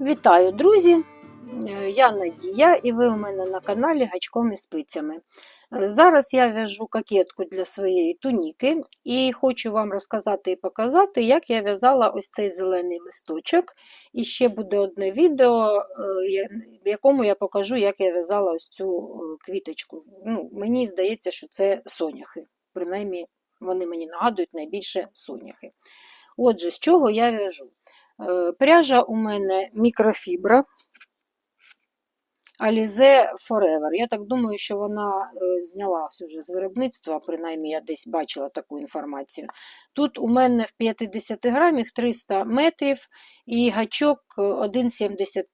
Вітаю, друзі! Е, Я Надія і ви у мене на каналі Гачком і спицями. Е, Зараз я в'яжу кокетку для своєї туніки і хочу вам розказати і показати, як я в'язала ось цей зелений листочок. І ще буде одне відео, е, в якому я покажу, як я в'язала ось цю е, квіточку. Ну, мені здається, що це соняхи. Принаймні, вони мені нагадують найбільше соняхи. Отже, з чого я в'яжу? Е, Пряжа у мене мікрофібра Alize Forever. Я так думаю, що вона е, знялась уже з виробництва, принаймні я десь бачила таку інформацію. Тут у мене в 50 грамах 300 метрів і гачок е, 1,75.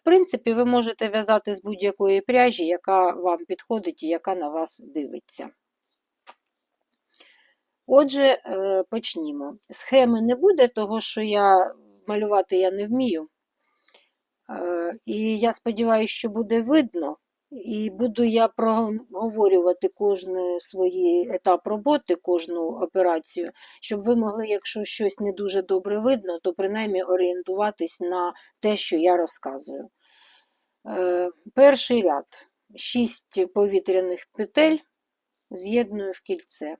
В принципі, ви можете в'язати з будь-якої пряжі, яка вам підходить і яка на вас дивиться. Отже, е, почнімо. Схеми не буде, того що я малювати я не вмію. Е, І я сподіваюся, що буде видно. І буду я проговорювати кожен свій етап роботи, кожну операцію, щоб ви могли, якщо щось не дуже добре видно, то принаймні орієнтуватись на те, що я розказую. Е, Перший ряд. Шість повітряних петель з'єдную в кільце.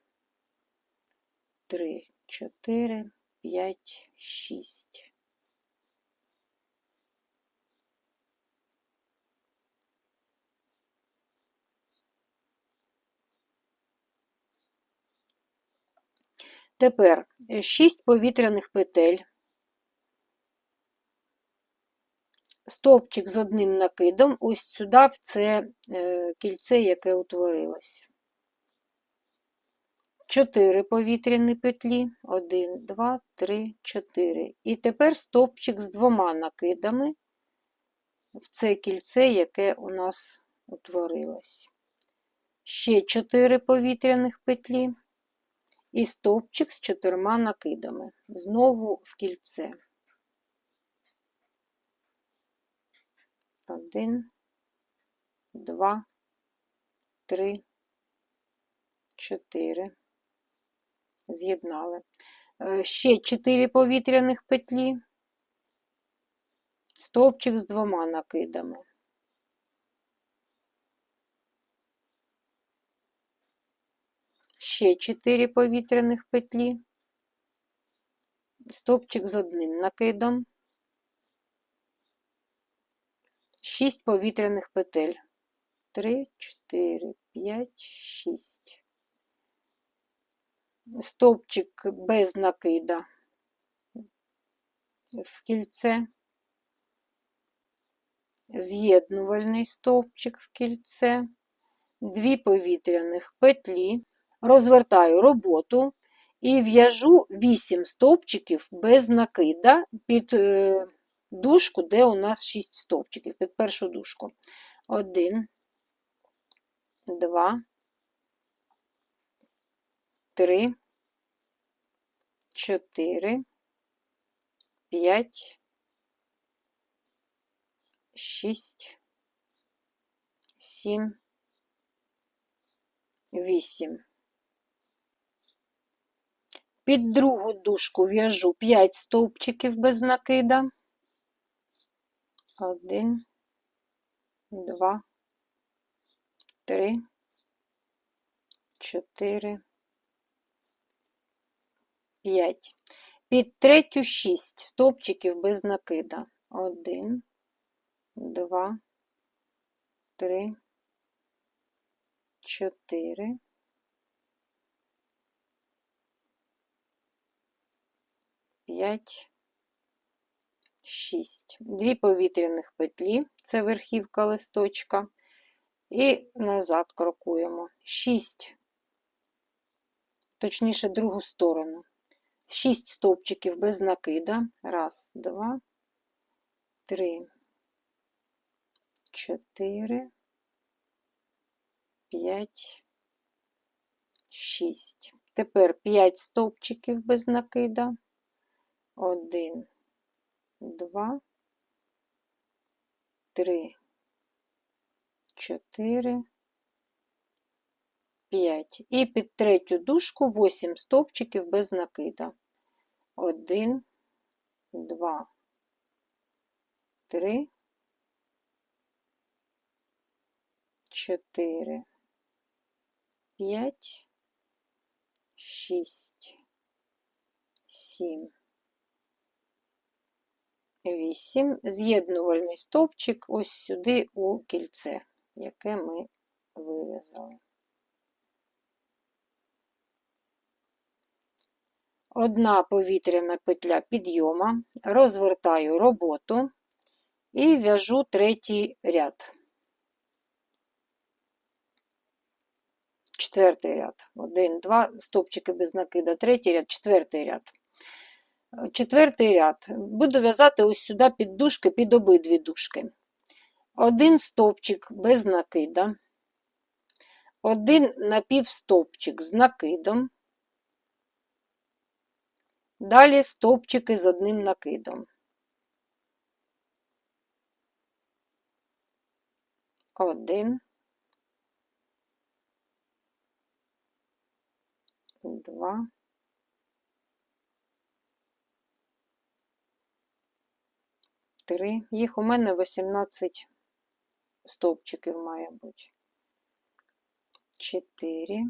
3, 4, 5, 6. Тепер 6 повітряних петель, стовпчик з одним накидом, ось сюди, в це е, кільце, яке утворилось. 4 повітряні петлі, 1, 2, 3, 4. І тепер стовпчик з двома накидами в це кільце, яке у нас утворилось. Ще 4 повітряних петлі і стовпчик з чотирма накидами. Знову в кільце. Один, два, три, чотири. З'єднали. Е, Ще 4 повітряних петлі, стовпчик з двома накидами. Ще 4 повітряних петлі, стовпчик з одним накидом, 6 повітряних петель. 3, 4, 5, 6 стовпчик без накида. В кільце, з'єднувальний стовпчик в кільце, дві повітряних петлі, розвертаю роботу і в'яжу 8 стовпчиків без накида під е, дужку, де у нас 6 стовпчиків, під першу дужку. 1, 2, 3, 4, 5, 6, 7, 8. Під другу дужку в'яжу 5 стовпчиків без накида. 1, 2, 3, 4, 5. Під третю 6 стовпчиків без накида. 1, 2, 3, 4, 5, 6. Дві повітряних петлі, це верхівка листочка. І назад крокуємо. 6, точніше, другу сторону. 6 стовпчиків без накида. Раз, два, три, чотири, п'ять, шість. Тепер 5 стовпчиків без накида. Один, два, 3, 4, 5. І під третю дужку 8 стовпчиків без накида. 1, 2, 3, 4, 5, 6, 7, 8. З'єднувальний стовпчик ось сюди у кільце, яке ми вив'язали. Одна повітряна петля підйома, розвертаю роботу і в'яжу третій ряд. Четвертий ряд. Один, два стовпчики без накида, третій ряд, четвертий ряд. Четвертий ряд. Буду в'язати ось сюди під дужки, під обидві дужки. Один стовпчик без накида, один напівстовпчик з накидом. Далі стовпчики з одним накидом. Один, два, три. Їх у мене 18 стовпчиків має бути. Чотири,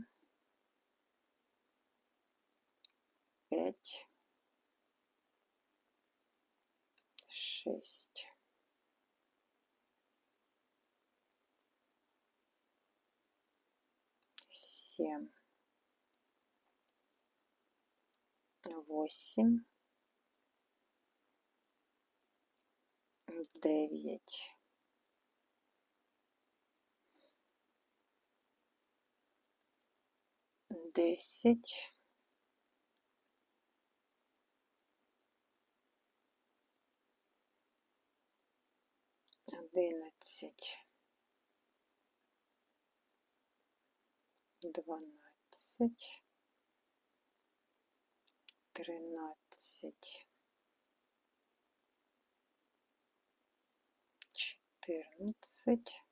п'ять, шесть. Семь. Восемь. Дев'ять. Десять. Одинадцять. Дванадцять. Тринадцять. Четырнадцать.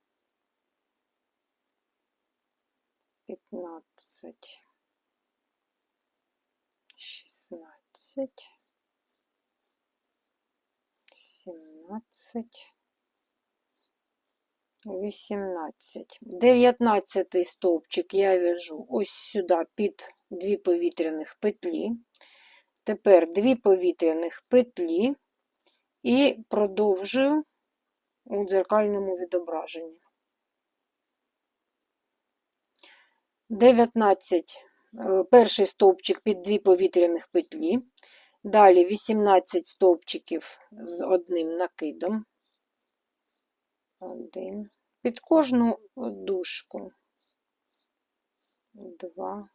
Пятнадцать. Шестнадцать. Семнадцать. 18. 19 стовпчик я в'яжу ось сюди під дві повітряних петлі. Тепер дві повітряних петлі і продовжую у дзеркальному відображенні. 19 е, перший стовпчик під дві повітряних петлі. Далі 18 стовпчиків з одним накидом. Один. Під кожну дужку. Два.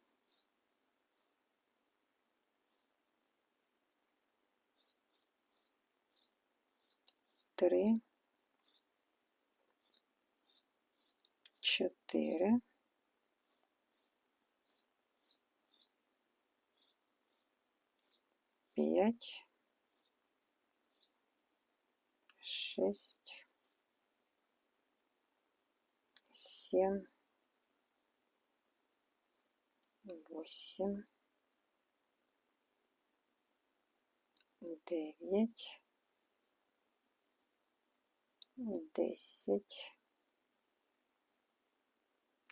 Три. Чотири. П'ять. Шесть. семь, восемь, девять, десять,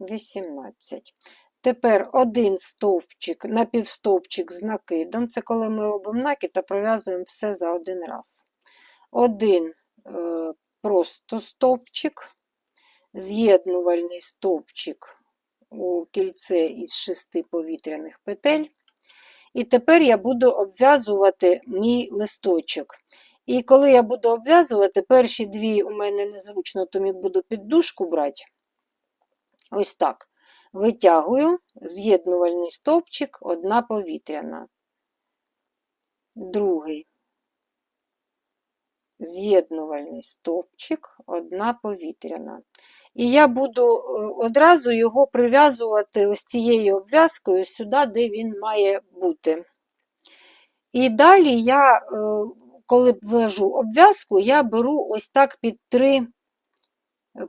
вісімнадцять. Тепер один стовпчик, напівстовпчик з накидом. Це коли ми робимо накид та пров'язуємо все за один раз. Один е, просто стовпчик з'єднувальний стовпчик у кільце із шести повітряних петель. І тепер я буду обв'язувати мій листочок. І коли я буду обв'язувати, перші дві у мене незручно, тому буду піддушку брати. Ось так. Витягую з'єднувальний стовпчик, одна повітряна. Другий. З'єднувальний стовпчик, одна повітряна. І я буду е, одразу його прив'язувати ось цією обв'язкою сюди, де він має бути. І далі я, е, коли ввожу обв'язку, я беру ось так під три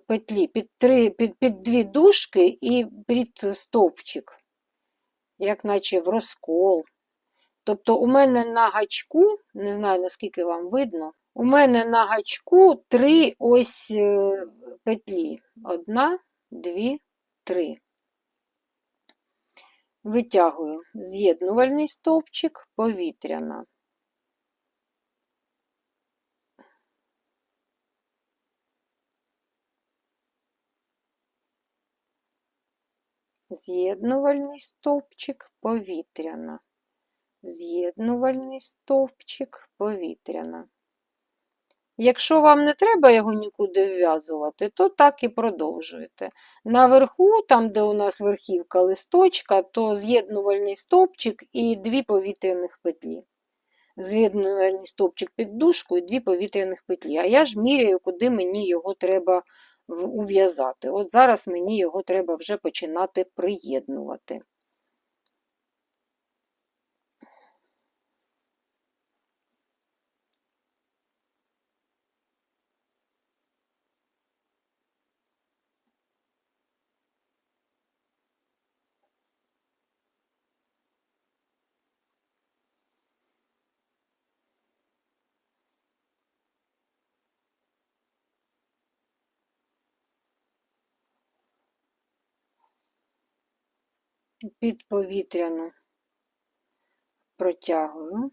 петлі, під три, під, під дві дужки і під стовпчик, як наче в розкол. Тобто у мене на гачку, не знаю, наскільки вам видно, у мене на гачку три ось е, петлі. Одна, дві, три. Витягую з'єднувальний стовпчик, повітряна. З'єднувальний стовпчик, повітряна. З'єднувальний стовпчик, повітряна. Якщо вам не треба його нікуди вв'язувати, то так і продовжуєте. Наверху, там, де у нас верхівка листочка, то з'єднувальний стовпчик і дві повітряних петлі. З'єднувальний стовпчик під дужку і дві повітряних петлі. А я ж міряю, куди мені його треба ув'язати. От зараз мені його треба вже починати приєднувати. Під повітряну протягую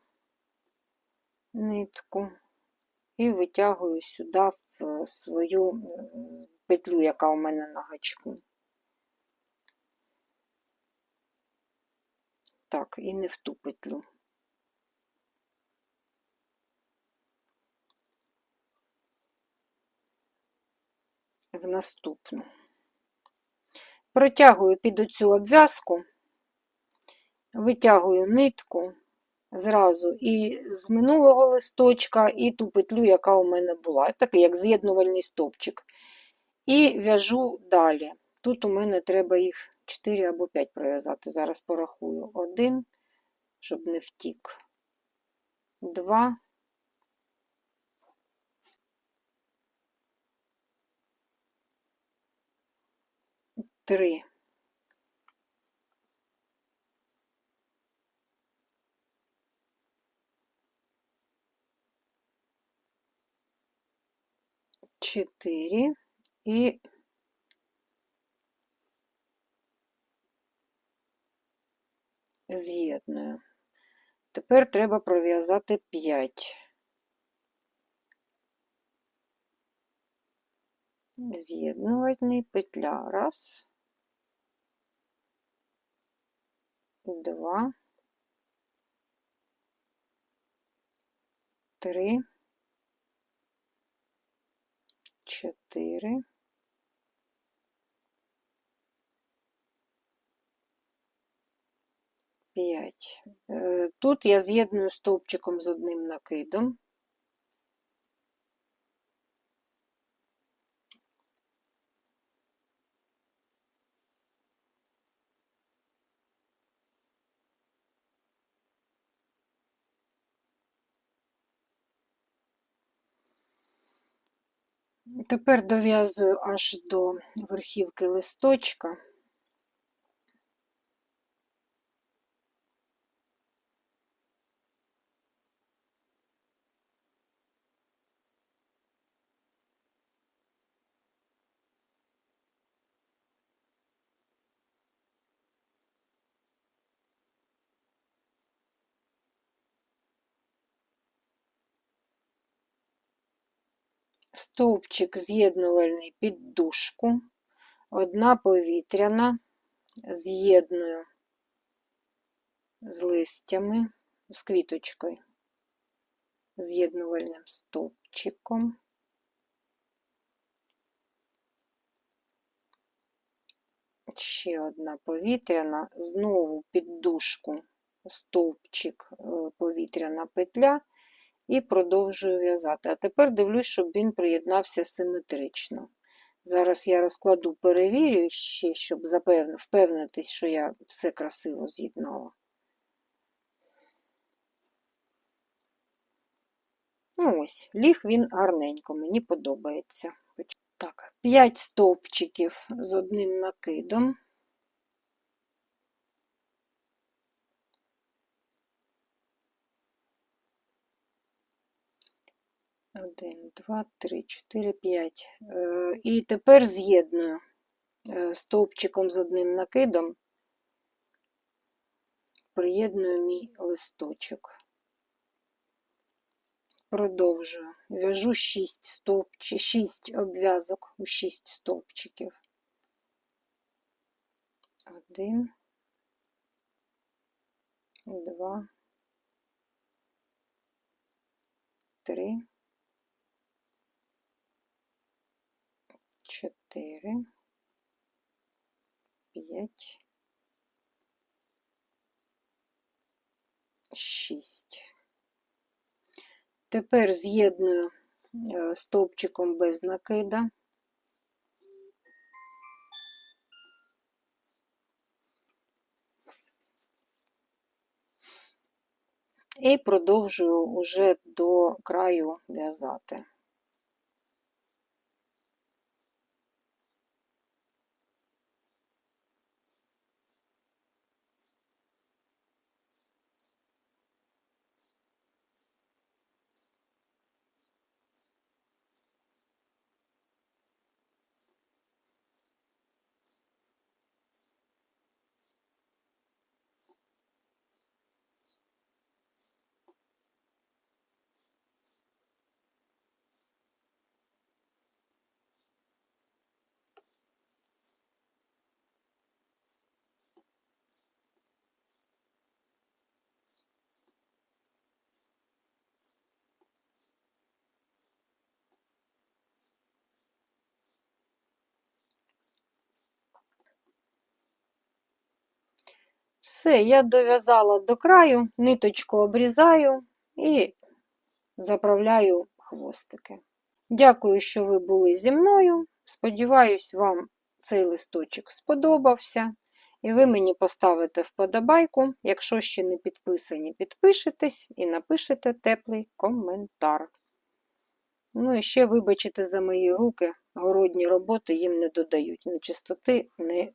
нитку і витягую сюди в свою петлю, яка у мене на гачку. Так, і не в ту петлю. В наступну. Протягую під оцю обв'язку, витягую нитку зразу і з минулого листочка, і ту петлю, яка у мене була, такий як з'єднувальний стовпчик. І в'яжу далі. Тут у мене треба їх 4 або 5 пров'язати. Зараз порахую. Один, щоб не втік. Два. Три. Чотири і з'єдную. Тепер треба пров'язати 5. З'єднувальний петля. Раз, два, три, чотири. П'ять. Е, тут я з'єдную стовпчиком з одним накидом. Тепер дов'язую аж до верхівки листочка. Стовпчик з'єднувальний під дужку, одна повітряна, з'єдную з листями, з квіточкою. з'єднувальним стовпчиком. Ще одна повітряна, знову під дужку стовпчик, е, повітряна петля і продовжую в'язати. А тепер дивлюсь, щоб він приєднався симетрично. Зараз я розкладу, перевірю ще, щоб впевнитись, що я все красиво з'єднала. Ну ось, ліг він гарненько, мені подобається. Так, 5 стовпчиків з одним накидом. Один, два, три, чотири, п'ять. Е, і тепер з'єдную е, стовпчиком з одним накидом, приєдную мій листочок. Продовжую. В'яжу 6 стовпчиків, 6 обв'язок у 6 стовпчиків. Один, два, три. Чотири, п'ять, шість. Тепер з'єдную е, стовпчиком без накида. І продовжую уже до краю в'язати. Все, я дов'язала до краю, ниточку обрізаю і заправляю хвостики. Дякую, що ви були зі мною. Сподіваюсь, вам цей листочок сподобався. І ви мені поставите вподобайку. Якщо ще не підписані, підпишитесь і напишете теплий коментар. Ну і ще вибачте за мої руки, городні роботи їм не додають ні чистоти, ні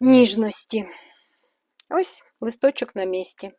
ніжності. Ось листочок на місці.